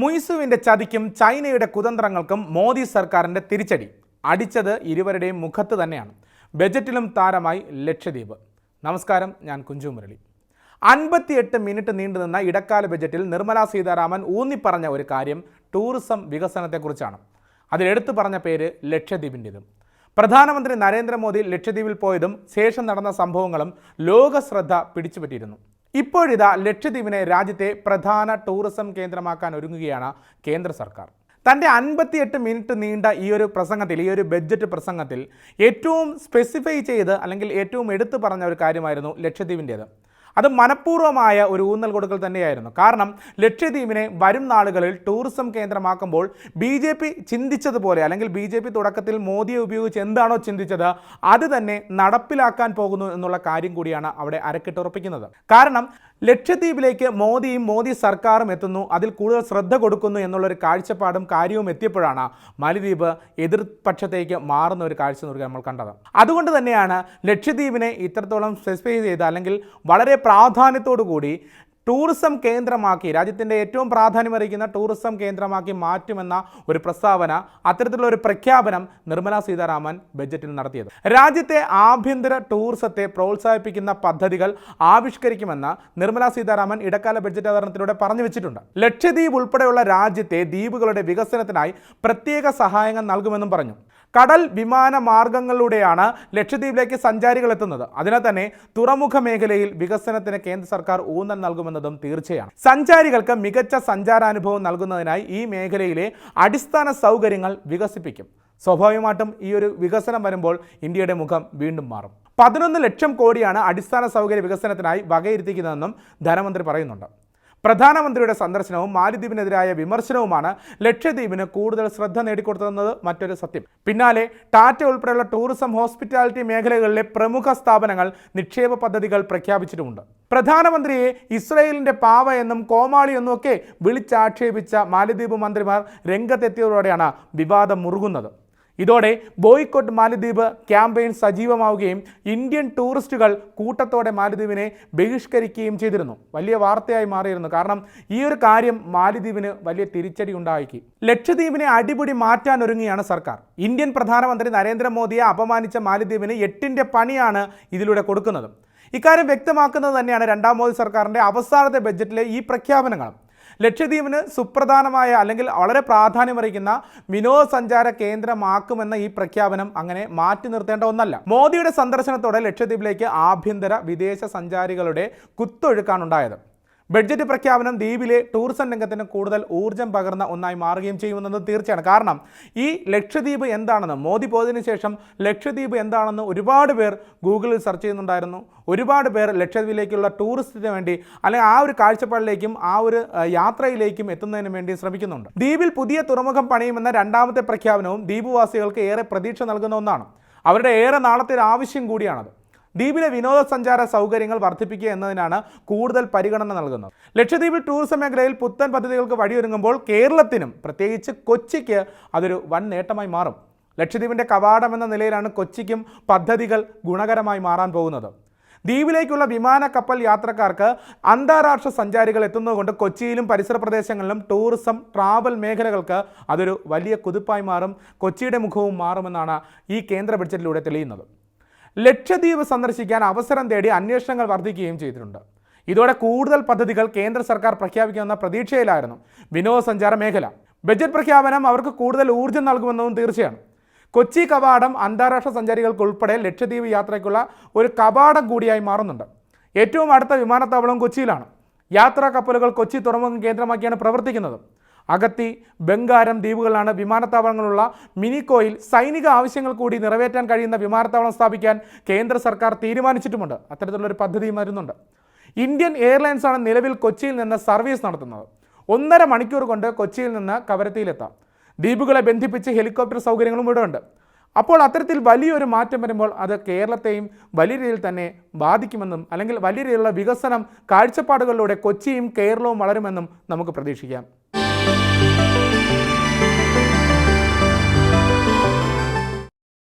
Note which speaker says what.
Speaker 1: മുയ്സുവിന്റെ ചതിക്കും ചൈനയുടെ കുതന്ത്രങ്ങൾക്കും മോദി സർക്കാരിന്റെ തിരിച്ചടി. അടിച്ചത് ഇരുവരുടെയും മുഖത്ത് തന്നെയാണ്. ബജറ്റിലും താരമായി ലക്ഷദ്വീപ്. നമസ്കാരം ഞാൻ കുഞ്ചു മുരളി. അൻപത്തിയെട്ട് മിനിറ്റ് നീണ്ടുനിന്ന ഇടക്കാല ബജറ്റിൽ നിർമ്മലാ സീതാരാമൻ ഊന്നിപ്പറഞ്ഞ ഒരു കാര്യം ടൂറിസം വികസനത്തെക്കുറിച്ചാണ്. അതിലെടുത്തു പറഞ്ഞ പേര് ലക്ഷദ്വീപിന്റെതും പ്രധാനമന്ത്രി നരേന്ദ്രമോദി ലക്ഷദ്വീപിൽ പോയതും ശേഷം നടന്ന സംഭവങ്ങളും ലോകശ്രദ്ധ പിടിച്ചുപറ്റിയിരുന്നു. ഇപ്പോഴിതാ ലക്ഷദ്വീപിനെ രാജ്യത്തെ പ്രധാന ടൂറിസം കേന്ദ്രമാക്കാൻ ഒരുങ്ങുകയാണ് കേന്ദ്ര സർക്കാർ. തന്റെ അൻപത്തിയെട്ട് മിനിറ്റ് നീണ്ട ഈ ഒരു പ്രസംഗത്തിൽ ഈ ഒരു ബഡ്ജറ്റ് പ്രസംഗത്തിൽ ഏറ്റവും സ്പെസിഫൈ ചെയ്ത് അല്ലെങ്കിൽ ഏറ്റവും എടുത്തു പറഞ്ഞ ഒരു കാര്യമായിരുന്നു ലക്ഷദ്വീപിന്റേത്. അത് മനഃപൂർവമായ ഒരു ഊന്നൽ കൊടുക്കൽ തന്നെയായിരുന്നു. കാരണം ലക്ഷദ്വീപിനെ വരും നാളുകളിൽ ടൂറിസം കേന്ദ്രമാക്കുമ്പോൾ ബി ജെ പി ചിന്തിച്ചതുപോലെ അല്ലെങ്കിൽ ബി ജെ പി തുടക്കത്തിൽ മോദിയെ ഉപയോഗിച്ച് എന്താണോ ചിന്തിച്ചത് അത് തന്നെ നടപ്പിലാക്കാൻ പോകുന്നു എന്നുള്ള കാര്യം കൂടിയാണ് അവിടെ അരക്കിട്ടുറപ്പിക്കുന്നത് കാരണം ലക്ഷദ്വീപിലേക്ക് മോദിയും മോദി സർക്കാരും എത്തുന്നു അതിൽ കൂടുതൽ ശ്രദ്ധ കൊടുക്കുന്നു എന്നുള്ളൊരു കാഴ്ചപ്പാടും കാര്യവും എത്തിയപ്പോഴാണ് മാലിദ്വീപ് എതിർപക്ഷത്തേക്ക് മാറുന്ന ഒരു കാഴ്ച നമ്മൾ കണ്ടത്. അതുകൊണ്ട് തന്നെയാണ് ലക്ഷദ്വീപിനെ ഇത്രത്തോളം സ്പെസിഫൈ ചെയ്ത് അല്ലെങ്കിൽ വളരെ പ്രാധാന്യത്തോടു കൂടി ടൂറിസം കേന്ദ്രമാക്കി രാജ്യത്തിന്റെ ഏറ്റവും പ്രാധാന്യമറിയിക്കുന്ന ടൂറിസം കേന്ദ്രമാക്കി മാറ്റുമെന്ന ഒരു പ്രസ്താവന അത്തരത്തിലുള്ള ഒരു പ്രഖ്യാപനം നിർമ്മലാ സീതാരാമൻ ബജറ്റിൽ നടത്തിയത്. രാജ്യത്തെ ആഭ്യന്തര ടൂറിസത്തെ പ്രോത്സാഹിപ്പിക്കുന്ന പദ്ധതികൾ ആവിഷ്കരിക്കുമെന്ന് നിർമ്മലാ സീതാരാമൻ ഇടക്കാല ബഡ്ജറ്റ് അവതരണത്തിലൂടെ പറഞ്ഞു വെച്ചിട്ടുണ്ട്. ലക്ഷദ്വീപ് ഉൾപ്പെടെയുള്ള രാജ്യത്തെ ദ്വീപുകളുടെ വികസനത്തിനായി പ്രത്യേക സഹായങ്ങൾ നൽകുമെന്നും പറഞ്ഞു. കടൽ വിമാന മാർഗങ്ങളിലൂടെയാണ് ലക്ഷദ്വീപിലേക്ക് സഞ്ചാരികൾ എത്തുന്നത്. അതിനാൽ തന്നെ തുറമുഖ മേഖലയിൽ വികസനത്തിന് കേന്ദ്ര സർക്കാർ ഊന്നൽ നൽകുമെന്നതും തീർച്ചയാണ്. സഞ്ചാരികൾക്ക് മികച്ച സഞ്ചാരാനുഭവം നൽകുന്നതിനായി ഈ മേഖലയിലെ അടിസ്ഥാന സൗകര്യങ്ങൾ വികസിപ്പിക്കും. സ്വാഭാവികമായിട്ടും ഈ ഒരു വികസനം വരുമ്പോൾ ഇന്ത്യയുടെ മുഖം വീണ്ടും മാറും. പതിനൊന്ന് ലക്ഷം കോടിയാണ് അടിസ്ഥാന സൗകര്യ വികസനത്തിനായി വകയിരുത്തിക്കുന്നതെന്നും ധനമന്ത്രി പറയുന്നുണ്ട്. പ്രധാനമന്ത്രിയുടെ സന്ദർശനവും മാലിദ്വീപിനെതിരായ വിമർശനവുമാണ് ലക്ഷദ്വീപിന് കൂടുതൽ ശ്രദ്ധ നേടിക്കൊടുത്തതെന്നത് മറ്റൊരു സത്യം. പിന്നാലെ ടാറ്റ ഉൾപ്പെടെയുള്ള ടൂറിസം ഹോസ്പിറ്റാലിറ്റി മേഖലകളിലെ പ്രമുഖ സ്ഥാപനങ്ങൾ നിക്ഷേപ പദ്ധതികൾ പ്രഖ്യാപിച്ചിട്ടുമുണ്ട്. പ്രധാനമന്ത്രിയെ ഇസ്രയേലിന്റെ പാവ എന്നും കോമാളി എന്നും ഒക്കെ വിളിച്ചാക്ഷേപിച്ച മാലിദ്വീപ് മന്ത്രിമാർ രംഗത്തെത്തിയതോടെയാണ് വിവാദം മുറുകുന്നത്. ഇതോടെ ബോയ്ക്കോട്ട് മാലദ്വീപ് ക്യാമ്പയിൻ സജീവമാവുകയും ഇന്ത്യൻ ടൂറിസ്റ്റുകൾ കൂട്ടത്തോടെ മാലദ്വീപിനെ ബഹിഷ്കരിക്കുകയും ചെയ്തിരുന്നു. വലിയ വാർത്തയായി മാറിയിരുന്നു. കാരണം ഈ ഒരു കാര്യം മാലദ്വീപിന് വലിയ തിരിച്ചടി ഉണ്ടാക്കി. ലക്ഷദ്വീപിനെ അടിപിടി മാറ്റാൻ ഒരുങ്ങിയാണ് സർക്കാർ. ഇന്ത്യൻ പ്രധാനമന്ത്രി നരേന്ദ്രമോദിയെ അപമാനിച്ച മാലദ്വീപിന് എട്ടിന്റെ പണിയാണ് ഇതിലൂടെ കൊടുക്കുന്നത്. ഇക്കാര്യം വ്യക്തമാക്കുന്നത് തന്നെയാണ് രണ്ടാം മോദി സർക്കാരിന്റെ അവസാനത്തെ ബജറ്റിലെ ഈ പ്രഖ്യാപനങ്ങളും. ലക്ഷദ്വീപിന് സുപ്രധാനമായ അല്ലെങ്കിൽ വളരെ പ്രാധാന്യമറിയിക്കുന്ന വിനോദസഞ്ചാര കേന്ദ്രമാക്കുമെന്ന ഈ പ്രഖ്യാപനം അങ്ങനെ മാറ്റി നിർത്തേണ്ട ഒന്നല്ല. മോദിയുടെ സന്ദർശനത്തോടെ ലക്ഷദ്വീപിലേക്ക് ആഭ്യന്തര വിദേശ സഞ്ചാരികളുടെ കുത്തൊഴുക്കാണുണ്ടായത്. ബഡ്ജറ്റ് പ്രഖ്യാപനം ദ്വീപിലെ ടൂറിസം രംഗത്തിന് കൂടുതൽ ഊർജം പകർന്ന ഒന്നായി മാറുകയും ചെയ്യുമെന്നത് തീർച്ചയാണ്. കാരണം ഈ ലക്ഷദ്വീപ് എന്താണെന്ന് മോദി പോയതിനു ശേഷം ലക്ഷദ്വീപ് എന്താണെന്ന് ഒരുപാട് പേർ ഗൂഗിളിൽ സെർച്ച് ചെയ്യുന്നുണ്ടായിരുന്നു. ഒരുപാട് പേർ ലക്ഷദ്വീപിലേക്കുള്ള ടൂറിസ്റ്റിന് വേണ്ടി അല്ലെങ്കിൽ ആ ഒരു കാഴ്ചപ്പാടിലേക്കും ആ ഒരു യാത്രയിലേക്കും എത്തുന്നതിന് വേണ്ടി ശ്രമിക്കുന്നുണ്ട്. ദ്വീപിൽ പുതിയ തുറമുഖം പണിയുമെന്ന രണ്ടാമത്തെ പ്രഖ്യാപനവും ദ്വീപുവാസികൾക്ക് ഏറെ പ്രതീക്ഷ നൽകുന്ന ഒന്നാണ്. അവരുടെ ഏറെ നാളത്തെ ആവശ്യം കൂടിയാണത്. ദ്വീപിലെ വിനോദസഞ്ചാര സൗകര്യങ്ങൾ വർദ്ധിപ്പിക്കുക എന്നതിനാണ് കൂടുതൽ പരിഗണന നൽകുന്നത്. ലക്ഷദ്വീപിൽ ടൂറിസം മേഖലയിൽ പുത്തൻ പദ്ധതികൾക്ക് വഴിയൊരുങ്ങുമ്പോൾ കേരളത്തിനും പ്രത്യേകിച്ച് കൊച്ചിക്ക് അതൊരു വൻ നേട്ടമായി മാറും. ലക്ഷദ്വീപിന്റെ കവാടം എന്ന നിലയിലാണ് കൊച്ചിക്കും പദ്ധതികൾ ഗുണകരമായി മാറാൻ പോകുന്നത്. ദ്വീപിലേക്കുള്ള വിമാന കപ്പൽ യാത്രക്കാർക്ക് അന്താരാഷ്ട്ര സഞ്ചാരികൾ എത്തുന്നതുകൊണ്ട് കൊച്ചിയിലും പരിസര പ്രദേശങ്ങളിലും ടൂറിസം ട്രാവൽ മേഖലകൾക്ക് അതൊരു വലിയ കുതിപ്പായി മാറും. കൊച്ചിയുടെ മുഖവും മാറുമെന്നാണ് ഈ കേന്ദ്ര ബഡ്ജറ്റിലൂടെ തെളിയുന്നത്. ലക്ഷദ്വീപ് സന്ദർശിക്കാൻ അവസരം തേടി അന്വേഷണങ്ങൾ വർദ്ധിക്കുകയും ചെയ്തിട്ടുണ്ട്. ഇതോടെ കൂടുതൽ പദ്ധതികൾ കേന്ദ്ര സർക്കാർ പ്രഖ്യാപിക്കുമെന്ന പ്രതീക്ഷയിലായിരുന്നു വിനോദസഞ്ചാര മേഖല. ബജറ്റ് പ്രഖ്യാപനം അവർക്ക് കൂടുതൽ ഊർജം നൽകുമെന്നതും തീർച്ചയാണ്. കൊച്ചി കവാടം അന്താരാഷ്ട്ര സഞ്ചാരികൾക്ക് ഉൾപ്പെടെ ലക്ഷദ്വീപ് യാത്രയ്ക്കുള്ള ഒരു കവാടം കൂടിയായി മാറുന്നുണ്ട്. ഏറ്റവും അടുത്ത വിമാനത്താവളം കൊച്ചിയിലാണ്. യാത്രാ കപ്പലുകൾ കൊച്ചി തുറമുഖം കേന്ദ്രമാക്കിയാണ് പ്രവർത്തിക്കുന്നത്. അഗത്തി ബംഗാരം ദ്വീപുകളിലാണ് വിമാനത്താവളങ്ങളുള്ള മിനിക്കോയിൽ സൈനിക ആവശ്യങ്ങൾ കൂടി നിറവേറ്റാൻ കഴിയുന്ന വിമാനത്താവളം സ്ഥാപിക്കാൻ കേന്ദ്ര സർക്കാർ തീരുമാനിച്ചിട്ടുമുണ്ട്. അത്തരത്തിലുള്ളൊരു പദ്ധതിയും വരുന്നുണ്ട്. ഇന്ത്യൻ എയർലൈൻസ് ആണ് നിലവിൽ കൊച്ചിയിൽ നിന്ന് സർവീസ് നടത്തുന്നത്. ഒന്നര മണിക്കൂർ കൊണ്ട് കൊച്ചിയിൽ നിന്ന് കവരത്തിയിലെത്താം. ദ്വീപുകളെ ബന്ധിപ്പിച്ച് ഹെലികോപ്റ്റർ സൗകര്യങ്ങളും ഇവിടെ ഉണ്ട് അപ്പോൾ അത്തരത്തിൽ വലിയൊരു മാറ്റം വരുമ്പോൾ അത് കേരളത്തെയും വലിയ രീതിയിൽ തന്നെ ബാധിക്കുമെന്നും അല്ലെങ്കിൽ വലിയ രീതിയിലുള്ള വികസനം കാഴ്ചപ്പാടുകളിലൂടെ കൊച്ചിയും കേരളവും വളരുമെന്നും നമുക്ക് പ്രതീക്ഷിക്കാം.